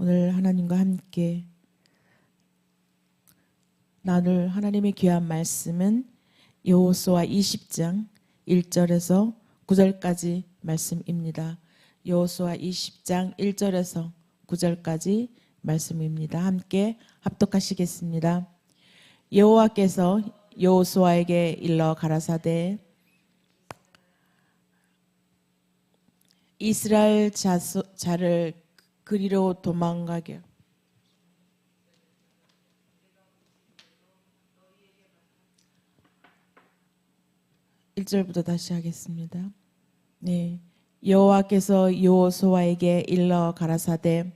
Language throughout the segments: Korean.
오늘 하나님과 함께 나눌 하나님의 귀한 말씀은 여호수아 20장 1절에서 9절까지 말씀입니다. 여호수아 20장 1절에서 9절까지 말씀입니다. 함께 합독하시겠습니다. 여호와께서 여호수아에게 일러 가라사대 이스라엘 자소, 자를 그리로 도망가게 일절부터 다시 하겠습니다. 네. 여호와께서 여호수아에게 일러 가라사대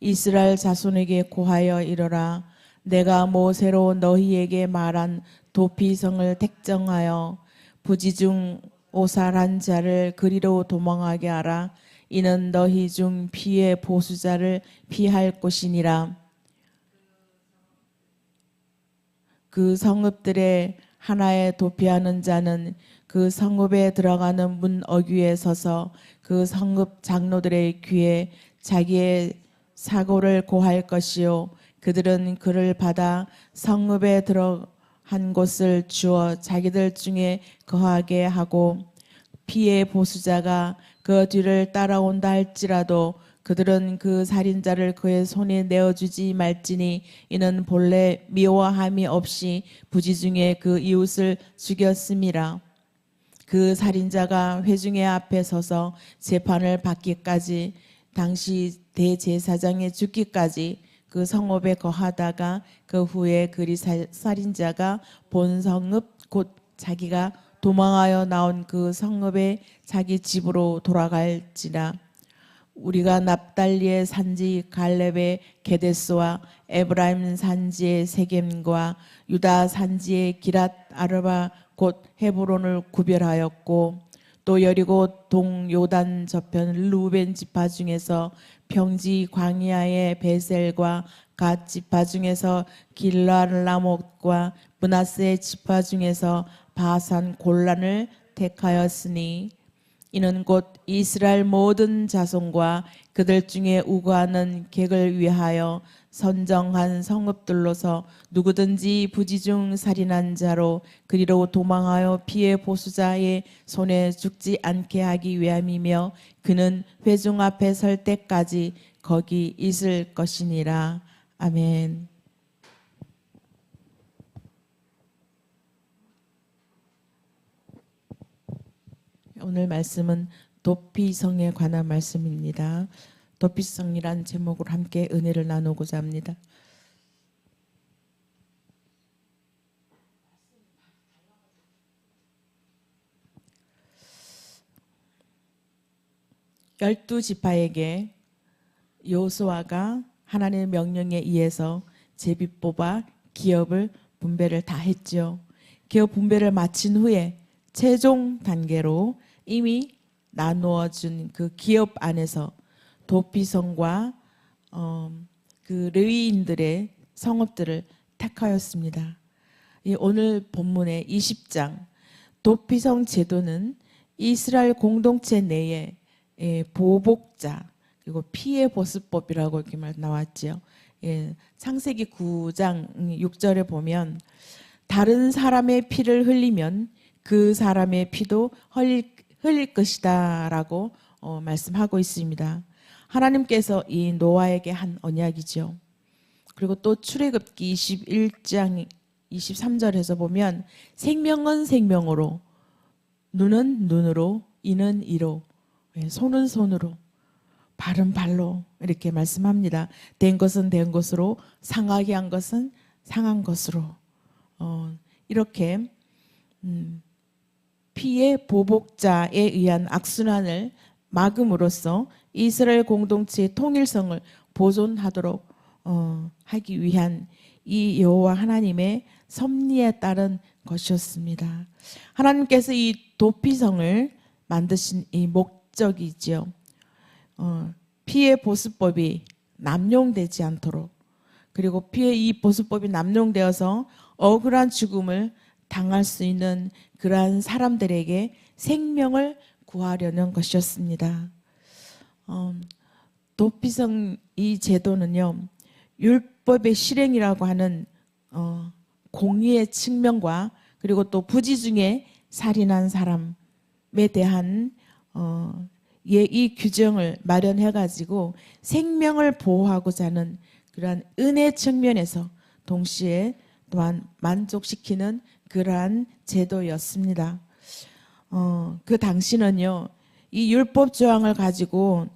이스라엘 자손에게 고하여 이르라 내가 모세로 너희에게 말한 도피성을 택정하여 부지 중 오살한 자를 그리로 도망하게 하라 이는 너희 중 피의 보수자를 피할 곳이니라. 그 성읍들의 하나에 도피하는 자는 그 성읍에 들어가는 문 어귀에 서서 그 성읍 장로들의 귀에 자기의 사고를 고할 것이요. 그들은 그를 받아 성읍에 들어한 곳을 주어 자기들 중에 거하게 하고 피의 보수자가 그 뒤를 따라온다 할지라도 그들은 그 살인자를 그의 손에 내어주지 말지니 이는 본래 미워함이 없이 부지 중에 그 이웃을 죽였음이라. 그 살인자가 회중의 앞에 서서 재판을 받기까지 당시 대제사장의 죽기까지 그 성읍에 거하다가 그 후에 그리 살- 살인자가 본 성읍 곧 자기가 도망하여 나온 그 성읍에 자기 집으로 돌아갈지라. 우리가 납달리의 산지 갈렙의 게데스와 에브라임 산지의 세겜과 유다 산지의 기랏 아르바 곧 헤브론을 구별하였고 또 여리고 동 요단 저편 루벤 지파 중에서 평지 광야의 베셀과 갓 지파 중에서 길라라못과 문하스의 지파 중에서 바산 골란을 택하였으니 이는 곧 이스라엘 모든 자손과 그들 중에 우거하는 객을 위하여 선정한 성읍들로서 누구든지 부지 중 살인한 자로 그리로 도망하여 피해 보수자의 손에 죽지 않게 하기 위함이며 그는 회중 앞에 설 때까지 거기 있을 것이니라 아멘. 오늘 말씀은 도피성에 관한 말씀입니다. 도피성이란 제목으로 함께 은혜를 나누고자 합니다. 열두 지파에게 요수아가 하나님의 명령에 의해서 제비 뽑아 기업을 분배를 다 했죠. 기업 분배를 마친 후에 최종 단계로 이미 나누어 준 그 기업 안에서 도피성과 어, 그 레위인들의 성읍들을 택하였습니다. 이 오늘 본문의 20장 도피성 제도는 이스라엘 공동체 내에 예, 보복자 그리고 피해 보수법이라고 이렇게 말 나왔죠. 예, 창세기 9장 6절에 보면 다른 사람의 피를 흘리면 그 사람의 피도 흘릴, 흘릴 것이다 라고 어, 말씀하고 있습니다. 하나님께서 이 노아에게 한 언약이죠. 그리고 또 출애굽기 21장 23절에서 보면 생명은 생명으로 눈은 눈으로 이는 이로 예, 손은 손으로 발은 발로 이렇게 말씀합니다. 된 것은 된 것으로 상하게 한 것은 상한 것으로 어, 이렇게 음, 피의 보복자에 의한 악순환을 막음으로써 이스라엘 공동체의 통일성을 보존하도록 어, 하기 위한 이 여호와 하나님의 섭리에 따른 것이었습니다. 하나님께서 이 도피성을 만드신 이 목적이지요. 어, 피해 보수법이 남용되지 않도록 그리고 피해 이 보수법이 남용되어서 억울한 죽음을 당할 수 있는 그러한 사람들에게 생명을 구하려는 것이었습니다. 어, 도피성 이 제도는요 율법의 실행이라고 하는 어, 공의의 측면과 그리고 또 부지 중에 살인한 사람에 대한 어, 예의 규정을 마련해 가지고 생명을 보호하고자 하는 그러한 은혜 측면에서 동시에 또한 만족시키는 그러한 제도였습니다. 어, 그 당시는요, 이 율법 조항을 가지고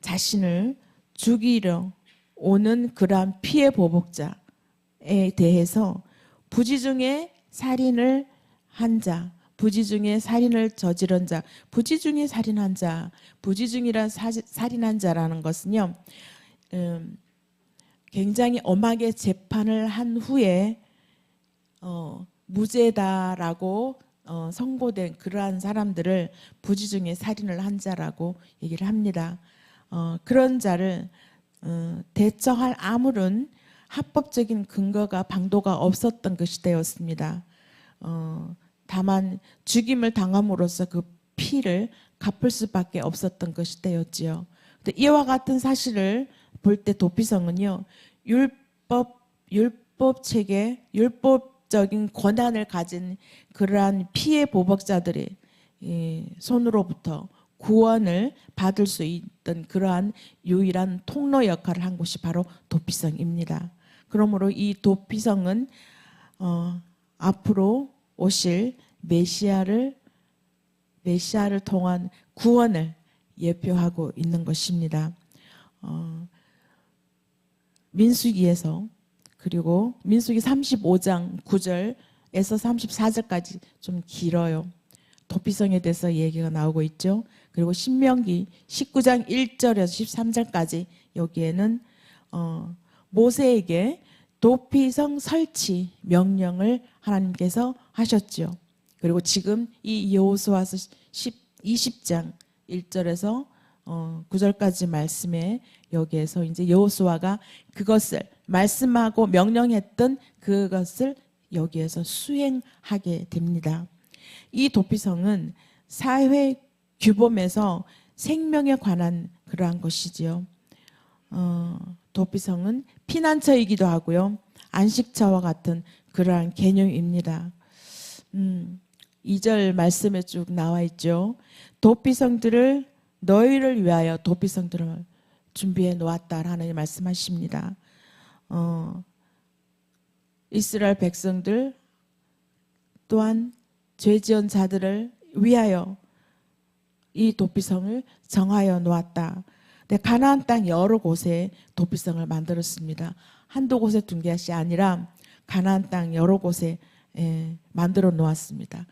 자신을 죽이려 오는 그러한 피해 보복자에 대해서 부지 중에 살인을 한 자, 부지 중에 살인을 저지른 자, 부지 중에 살인한 자, 부지 중이란 사- 살인한 자라는 것은요, 음, 굉장히 엄하게 재판을 한 후에 어, 무죄다라고 어, 선고된 그러한 사람들을 부지 중에 살인을 한 자라고 얘기를 합니다. 어, 그런 자를 어, 대처할 아무런 합법적인 근거가 방도가 없었던 그 시대였습니다. 어, 다만 죽임을 당함으로써 그 피를 갚을 수밖에 없었던 그 시대였지요. 이와 같은 사실을 볼 때 도피성은요 율법 율법 체계 율법 적인 권한을 가진 그러한 피해 보복자들의 이 손으로부터 구원을 받을 수 있던 그러한 유일한 통로 역할을 한 곳이 바로 도피성입니다. 그러므로 이 도피성은 어, 앞으로 오실 메시아를 메시아를 통한 구원을 예표하고 있는 것입니다. 어, 민수기에서 그리고 민수기 35장 9절에서 34절까지 좀 길어요. 도피성에 대해서 얘기가 나오고 있죠. 그리고 신명기 19장 1절에서 13절까지 여기에는 어, 모세에게 도피성 설치 명령을 하나님께서 하셨죠. 그리고 지금 이 여호수아서 10, 20장 1절에서 어, 9절까지 말씀에 여기에서 이제 여호수아가 그것을 말씀하고 명령했던 그것을 여기에서 수행하게 됩니다. 이 도피성은 사회 규범에서 생명에 관한 그러한 것이지요. 어, 도피성은 피난처이기도 하고요. 안식처와 같은 그러한 개념입니다. 음, 2절 말씀에 쭉 나와 있죠. 도피성들을 너희를 위하여 도피성들을 준비해 놓았다 하나님 말씀하십니다. 어, 이스라엘 백성들 또한 죄 지은 자들을 위하여 이 도피성을 정하여 놓았다. 네, 가나안 땅 여러 곳에 도피성을 만들었습니다. 한두 곳에 둔 것이 아니라 가나안 땅 여러 곳에 예, 만들어 놓았습니다.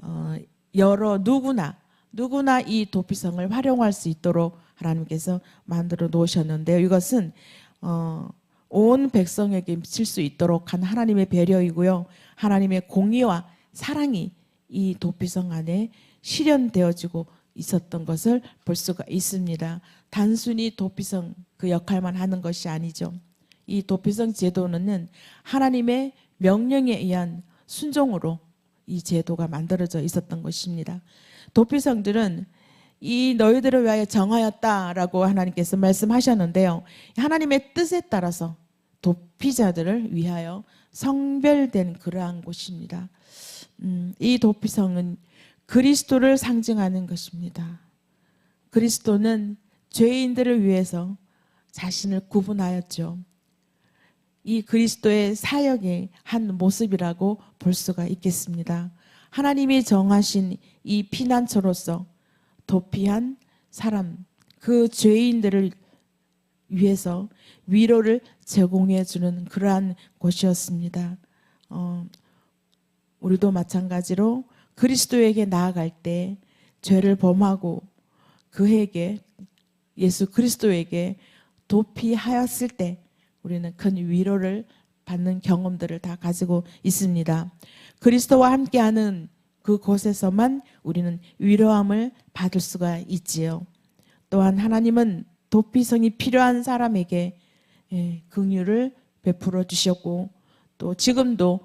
어, 여러 누구나 누구나 이 도피성을 활용할 수 있도록 하나님께서 만들어 놓으셨는데요. 이것은 어, 온 백성에게 미칠 수 있도록 한 하나님의 배려이고요. 하나님의 공의와 사랑이 이 도피성 안에 실현되어지고 있었던 것을 볼 수가 있습니다. 단순히 도피성 그 역할만 하는 것이 아니죠. 이 도피성 제도는 하나님의 명령에 의한 순종으로 이 제도가 만들어져 있었던 것입니다. 도피성들은 이 너희들을 위하여 정하였다라고 하나님께서 말씀하셨는데요. 하나님의 뜻에 따라서 도피자들을 위하여 성별된 그러한 곳입니다. 음, 이 도피성은 그리스도를 상징하는 것입니다. 그리스도는 죄인들을 위해서 자신을 구분하였죠. 이 그리스도의 사역의 한 모습이라고 볼 수가 있겠습니다. 하나님이 정하신 이 피난처로서 도피한 사람, 그 죄인들을 위해서 위로를 제공해 주는 그러한 곳이었습니다. 어, 우리도 마찬가지로 그리스도에게 나아갈 때 죄를 범하고 그에게 예수 그리스도에게 도피하였을 때 우리는 큰 위로를 받는 경험들을 다 가지고 있습니다. 그리스도와 함께하는 그곳에서만 우리는 위로함을 받을 수가 있지요. 또한 하나님은 도피성이 필요한 사람에게 예, 긍휼을 베풀어 주셨고 또 지금도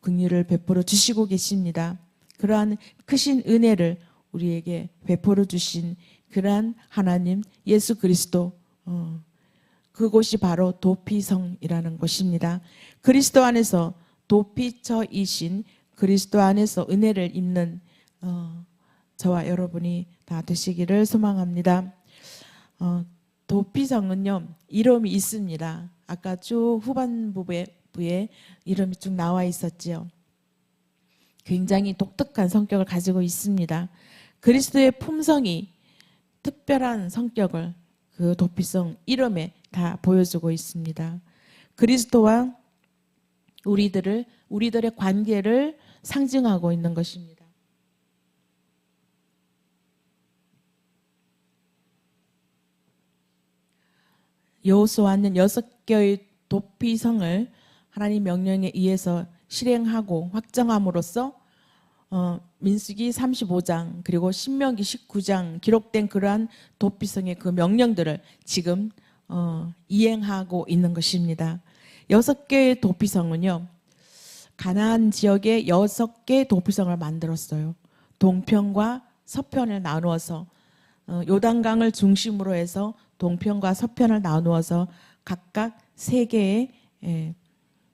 긍휼을 베풀어 주시고 계십니다. 그러한 크신 은혜를 우리에게 베풀어 주신 그러한 하나님 예수 그리스도 그곳이 바로 도피성이라는 곳입니다. 그리스도 안에서 도피처이신 그리스도 안에서 은혜를 입는 어, 저와 여러분이 다 되시기를 소망합니다. 어, 도피성은요 이름이 있습니다. 아까 쭉 후반부에 부에 이름이 쭉 나와 있었지요. 굉장히 독특한 성격을 가지고 있습니다. 그리스도의 품성이 특별한 성격을 그 도피성 이름에 다 보여주고 있습니다. 그리스도와 우리들을 우리들의 관계를 상징하고 있는 것입니다. 여호수아는 여섯 개의 도피성을 하나님 명령에 의해서 실행하고 확정함으로써 어, 민수기 35장 그리고 신명기 19장 기록된 그러한 도피성의 그 명령들을 지금 어, 이행하고 있는 것입니다. 여섯 개의 도피성은요. 가나안 지역에 여섯 개의 도피성을 만들었어요. 동편과 서편을 나누어서 어, 요단강을 중심으로 해서 동편과 서편을 나누어서 각각 세 개의 예,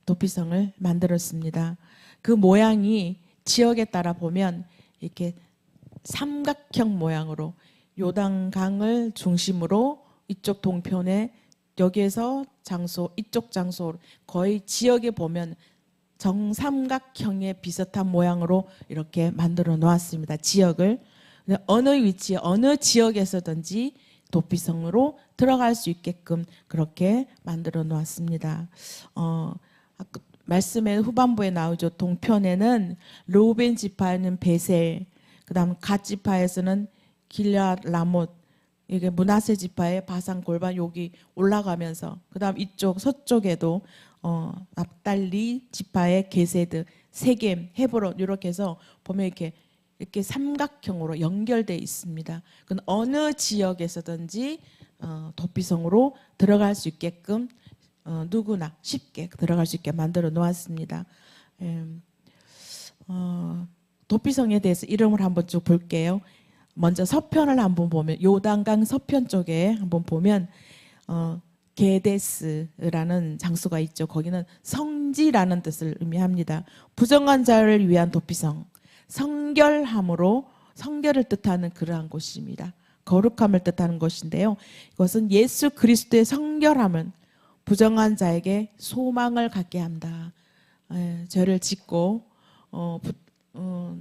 도피성을 만들었습니다. 그 모양이 지역에 따라 보면 이렇게 삼각형 모양으로 요단강을 중심으로 이쪽 동편에 여기에서 장소 이쪽 장소 거의 지역에 보면 정삼각형의 비슷한 모양으로 이렇게 만들어 놓았습니다. 지역을 어느 위치에 어느 지역에서든지 도피성으로 들어갈 수 있게끔 그렇게 만들어 놓았습니다. 어, 말씀의 후반부에 나오죠. 동편에는 로벤 지파에는 베셀, 그다음 갓 지파에서는 길라 라못, 이게 문하세 지파의 바산 골반 여기 올라가면서 그다음 이쪽 서쪽에도 어 납달리 지파의 게세드, 세겜, 헤브론 이렇게 해서 보면 이렇게 이렇게 삼각형으로 연결돼 있습니다. 그건 어느 지역에서든지 어, 도피성으로 들어갈 수 있게끔 어, 누구나 쉽게 들어갈 수 있게 만들어 놓았습니다. 예, 어, 도피성에 대해서 이름을 한번 쭉 볼게요. 먼저 서편을 한번 보면 요단강 서편 쪽에 한번 보면 어, 게데스라는 장소가 있죠. 거기는 성지라는 뜻을 의미합니다. 부정한 자를 위한 도피성, 성결함으로 성결을 뜻하는 그러한 곳입니다. 거룩함을 뜻하는 것인데요. 이것은 예수 그리스도의 성결함은 부정한 자에게 소망을 갖게 한다. 에, 죄를 짓고 어, 부, 어,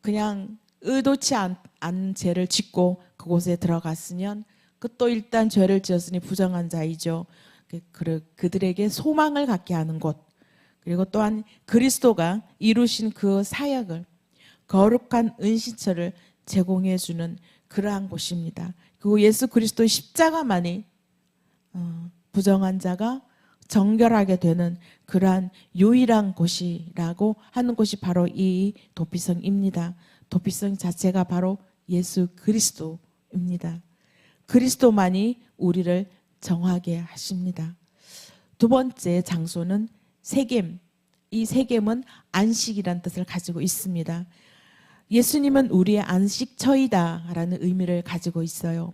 그냥 의도치 않, 않은 죄를 짓고 그곳에 들어갔으면 그 또 일단 죄를 지었으니 부정한 자이죠. 그, 그, 그들에게 소망을 갖게 하는 곳. 그리고 또한 그리스도가 이루신 그 사역을 거룩한 은신처를 제공해 주는 그러한 곳입니다. 그리고 예수 그리스도의 십자가만이 어, 부정한 자가 정결하게 되는 그러한 유일한 곳이라고 하는 곳이 바로 이 도피성입니다. 도피성 자체가 바로 예수 그리스도입니다. 그리스도만이 우리를 정하게 하십니다. 두 번째 장소는 세겜. 이 세겜은 안식이란 뜻을 가지고 있습니다. 예수님은 우리의 안식처이다라는 의미를 가지고 있어요.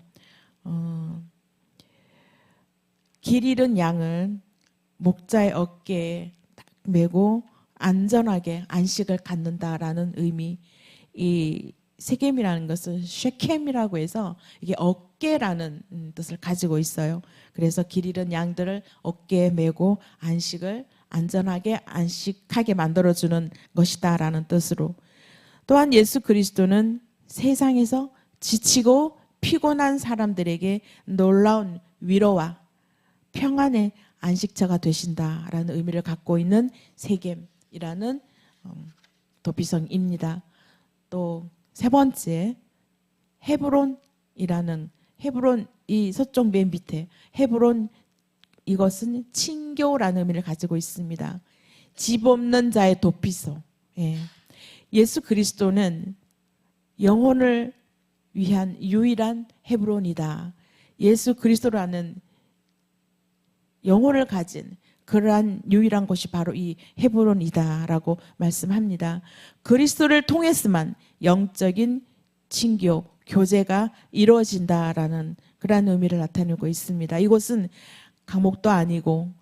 어, 길 잃은 양을 목자의 어깨에 메고 안전하게 안식을 갖는다라는 의미. 이 세겜이라는 것은 쉐켐이라고 해서 이게 어깨라는 음, 뜻을 가지고 있어요. 그래서 길 잃은 양들을 어깨에 메고 안식을 안전하게 안식하게 만들어주는 것이다 라는 뜻으로 또한 예수 그리스도는 세상에서 지치고 피곤한 사람들에게 놀라운 위로와 평안의 안식처가 되신다라는 의미를 갖고 있는 세겜이라는 음, 도피성입니다. 또 세 번째 헤브론이라는 헤브론 이 서쪽 맨 밑에 헤브론 이것은 친교라는 의미를 가지고 있습니다. 집 없는 자의 도피소. 예. 예수 그리스도는 영혼을 위한 유일한 헤브론이다. 예수 그리스도라는 영혼을 가진 그러한 유일한 곳이 바로 이 헤브론이다라고 말씀합니다. 그리스도를 통해서만 영적인 친교, 교제가 이루어진다라는 그러한 의미를 나타내고 있습니다. 이곳은 감옥도 아니고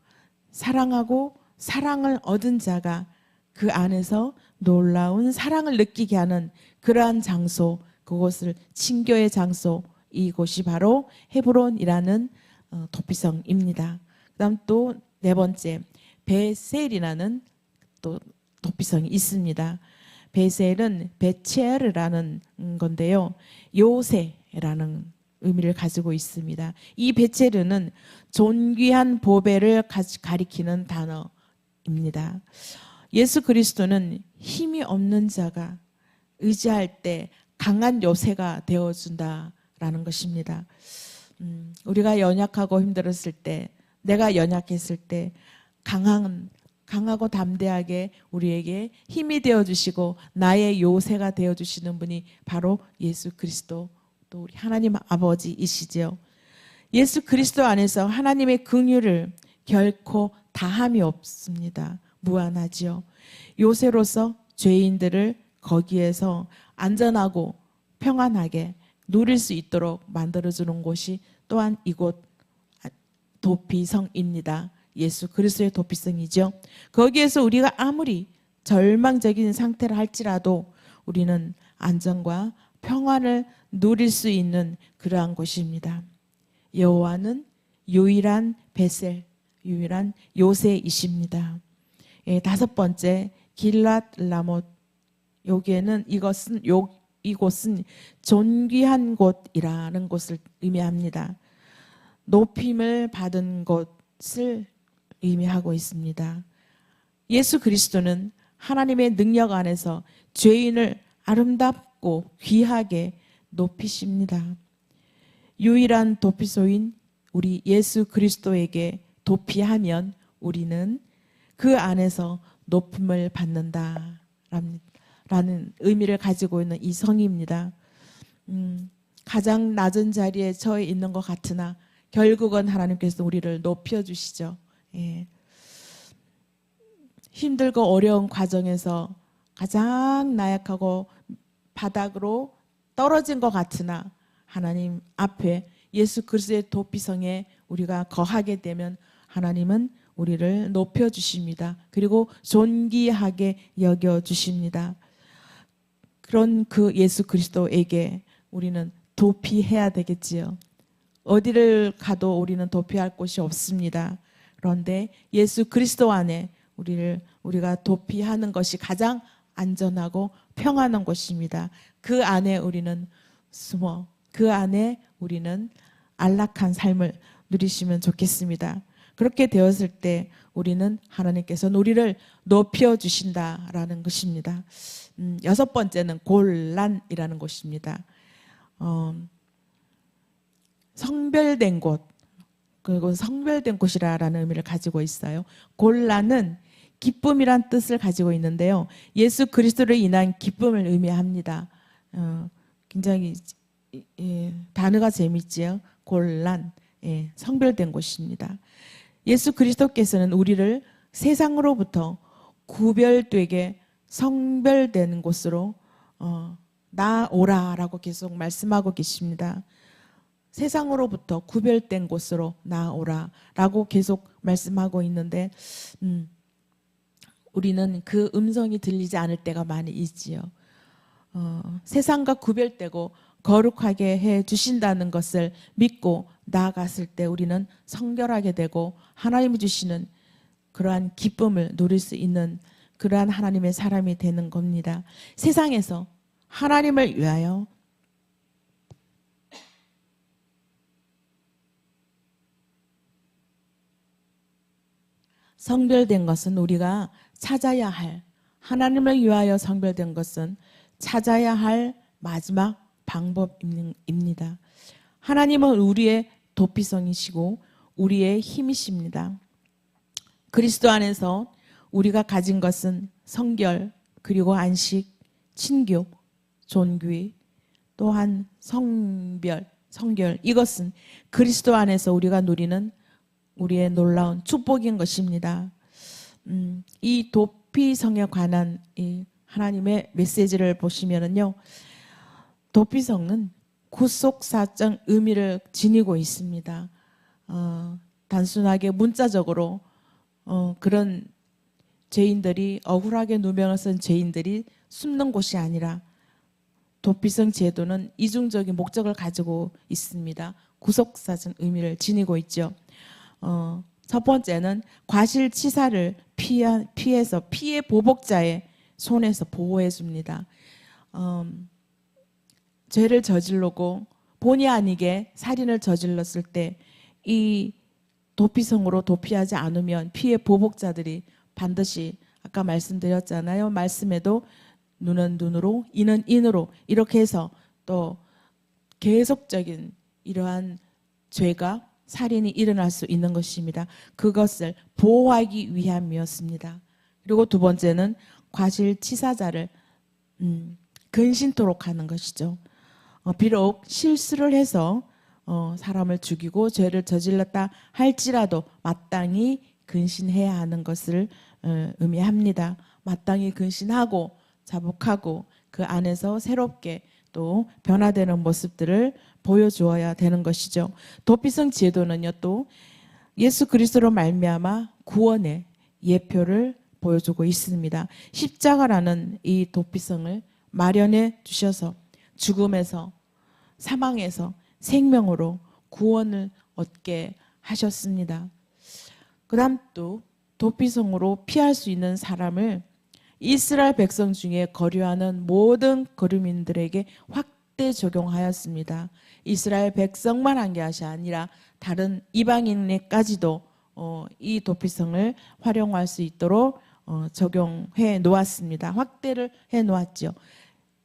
사랑하고 사랑을 얻은 자가 그 안에서 놀라운 사랑을 느끼게 하는 그러한 장소, 그곳을 친교의 장소, 이곳이 바로 헤브론이라는 어, 도피성입니다. 그 다음 또 네 번째 베셀이라는 또 도피성이 있습니다. 베셀은 베체르라는 건데요. 요새라는 의미를 가지고 있습니다. 이 베체르는 존귀한 보배를 가- 가리키는 단어입니다. 예수 그리스도는 힘이 없는 자가 의지할 때 강한 요새가 되어준다라는 것입니다. 음, 우리가 연약하고 힘들었을 때, 내가 연약했을 때 강한 강하고 담대하게 우리에게 힘이 되어 주시고 나의 요새가 되어 주시는 분이 바로 예수 그리스도 또 우리 하나님 아버지이시지요. 예수 그리스도 안에서 하나님의 긍휼을 결코 다함이 없습니다. 무한하지요. 요새로서 죄인들을 거기에서 안전하고 평안하게 누릴 수 있도록 만들어주는 곳이 또한 이곳 도피성입니다. 예수 그리스도의 도피성이죠. 거기에서 우리가 아무리 절망적인 상태를 할지라도 우리는 안정과 평안을 누릴 수 있는 그러한 곳입니다. 여호와는 유일한 베셀, 유일한 요새이십니다. 예, 다섯 번째 길랏 라못 여기에는 이것은 요 이곳은 존귀한 곳이라는 곳을 의미합니다. 높임을 받은 곳을 의미하고 있습니다. 예수 그리스도는 하나님의 능력 안에서 죄인을 아름답 고 귀하게 높이십니다. 유일한 도피소인 우리 예수 그리스도에게 도피하면 우리는 그 안에서 높임을 받는다. 라는 의미를 가지고 있는 이 성입니다. 음, 가장 낮은 자리에 처해 있는 것 같으나 결국은 하나님께서 우리를 높여 주시죠. 예. 힘들고 어려운 과정에서 가장 나약하고 바닥으로 떨어진 것 같으나 하나님 앞에 예수 그리스도의 도피성에 우리가 거하게 되면 하나님은 우리를 높여 주십니다. 그리고 존귀하게 여겨 주십니다. 그런 그 예수 그리스도에게 우리는 도피해야 되겠지요. 어디를 가도 우리는 도피할 곳이 없습니다. 그런데 예수 그리스도 안에 우리를 우리가 도피하는 것이 가장 안전하고 평안한 곳입니다. 그 안에 우리는 숨어 그 안에 우리는 안락한 삶을 누리시면 좋겠습니다. 그렇게 되었을 때 우리는 하나님께서 우리를 높여 주신다라는 것입니다. 음, 여섯 번째는 골란이라는 곳입니다. 어, 성별된 곳 그리고 성별된 곳이라는 의미를 가지고 있어요. 골란은 기쁨이란 뜻을 가지고 있는데요. 예수 그리스도를 인한 기쁨을 의미합니다. 어, 굉장히 예, 단어가 재밌지요. 골란 예, 성별된 곳입니다. 예수 그리스도께서는 우리를 세상으로부터 구별되게 성별된 곳으로 어, 나오라라고 계속 말씀하고 계십니다. 세상으로부터 구별된 곳으로 나오라라고 계속 말씀하고 있는데 음, 우리는 그 음성이 들리지 않을 때가 많이 있지요. 어, 세상과 구별되고 거룩하게 해 주신다는 것을 믿고 나아갔을 때 우리는 성결하게 되고 하나님이 주시는 그러한 기쁨을 누릴 수 있는 그러한 하나님의 사람이 되는 겁니다. 세상에서 하나님을 위하여 성별된 것은 우리가 찾아야 할 하나님을 위하여 성별된 것은 찾아야 할 마지막 방법입니다. 하나님은 우리의 도피성이시고 우리의 힘이십니다. 그리스도 안에서 우리가 가진 것은 성결 그리고 안식, 친교, 존귀, 또한 성별, 성결 이것은 그리스도 안에서 우리가 누리는 우리의 놀라운 축복인 것입니다. 음, 이 도피성에 관한 이 하나님의 메시지를 보시면은요, 도피성은 구속사적 의미를 지니고 있습니다. 어, 단순하게 문자적으로 어, 그런 죄인들이 억울하게 누명을 쓴 죄인들이 숨는 곳이 아니라 도피성 제도는 이중적인 목적을 가지고 있습니다. 구속사전 의미를 지니고 있죠. 어, 첫 번째는 과실치사를 피하, 피해서 피해 보복자의 손에서 보호해 줍니다. 음, 죄를 저질르고 본의 아니게 살인을 저질렀을 때 이 도피성으로 도피하지 않으면 피해 보복자들이 반드시 아까 말씀드렸잖아요. 말씀에도 눈은 눈으로 이는 인으로 이렇게 해서 또 계속적인 이러한 죄가 살인이 일어날 수 있는 것입니다. 그것을 보호하기 위함이었습니다. 그리고 두 번째는 과실치사자를 음, 근신토록 하는 것이죠. 어, 비록 실수를 해서 어, 사람을 죽이고 죄를 저질렀다 할지라도 마땅히 근신해야 하는 것을 어, 의미합니다. 마땅히 근신하고 자복하고 그 안에서 새롭게 또 변화되는 모습들을 보여주어야 되는 것이죠. 도피성 제도는요 또 예수 그리스도로 말미암아 구원의 예표를 보여주고 있습니다. 십자가라는 이 도피성을 마련해 주셔서 죽음에서 사망에서 생명으로 구원을 얻게 하셨습니다. 그다음 또 도피성으로 피할 수 있는 사람을 이스라엘 백성 중에 거류하는 모든 거류민들에게 확 대 적용하였습니다. 이스라엘 백성만 한 것이 아니라 다른 이방인에까지도 어, 이 도피성을 활용할 수 있도록 어, 적용해 놓았습니다. 확대를 해 놓았죠.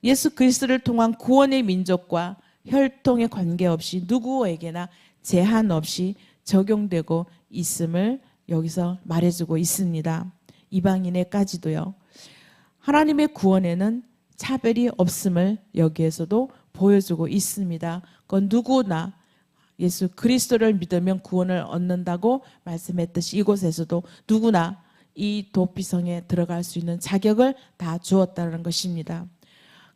예수 그리스도를 통한 구원의 민족과 혈통에 관계없이 누구에게나 제한 없이 적용되고 있음을 여기서 말해주고 있습니다. 이방인에까지도요. 하나님의 구원에는 차별이 없음을 여기에서도 보여주고 있습니다. 그건 누구나 예수 그리스도를 믿으면 구원을 얻는다고 말씀했듯이 이곳에서도 누구나 이 도피성에 들어갈 수 있는 자격을 다 주었다는 것입니다.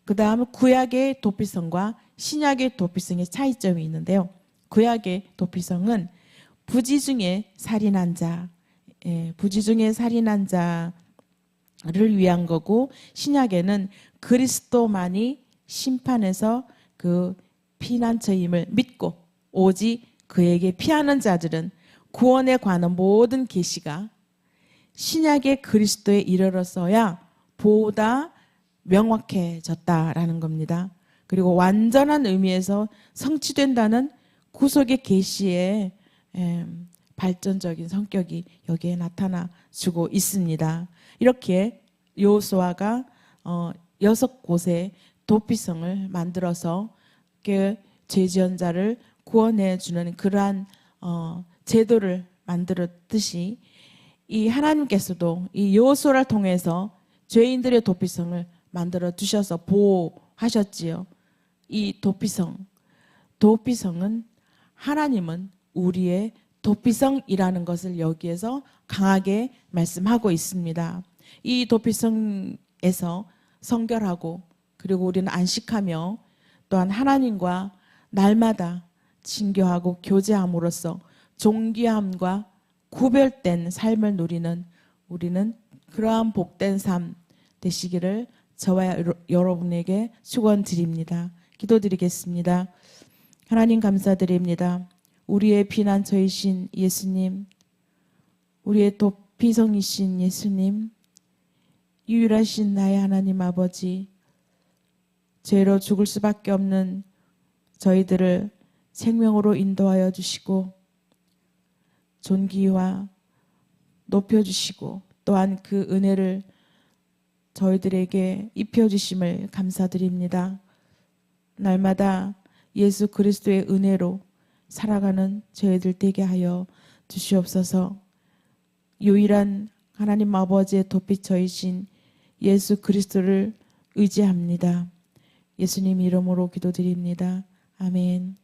그 다음 구약의 도피성과 신약의 도피성의 차이점이 있는데요. 구약의 도피성은 부지 중에 살인한 자, 예, 부지 중에 살인한 자를 위한 거고 신약에는 그리스도만이 심판에서 그 피난처임을 믿고 오직 그에게 피하는 자들은 구원에 관한 모든 계시가 신약의 그리스도에 이르러서야 보다 명확해졌다라는 겁니다. 그리고 완전한 의미에서 성취된다는 구속의 계시의 발전적인 성격이 여기에 나타나 주고 있습니다. 이렇게 요수아가 어, 여섯 곳의 도피성을 만들어서 그 죄지은 자를 구원해 주는 그러한 어, 제도를 만들었듯이 이 하나님께서도 이 요소를 통해서 죄인들의 도피성을 만들어 주셔서 보호하셨지요. 이 도피성, 도피성은 하나님은 우리의 도피성이라는 것을 여기에서 강하게 말씀하고 있습니다. 이 도피성에서 성결하고 그리고 우리는 안식하며 또한 하나님과 날마다 친교하고 교제함으로써 존귀함과 구별된 삶을 누리는 우리는 그러한 복된 삶 되시기를 저와 여러분에게 축원드립니다. 기도드리겠습니다. 하나님 감사드립니다. 우리의 피난처이신 예수님, 우리의 도피성이신 예수님, 유일하신 나의 하나님 아버지, 죄로 죽을 수밖에 없는 저희들을 생명으로 인도하여 주시고 존귀와 높여 주시고 또한 그 은혜를 저희들에게 입혀 주심을 감사드립니다. 날마다 예수 그리스도의 은혜로 살아가는 저희들 되게 하여 주시옵소서. 유일한 하나님 아버지의 도피처이신 예수 그리스도를 의지합니다. 예수님 이름으로 기도드립니다. 아멘.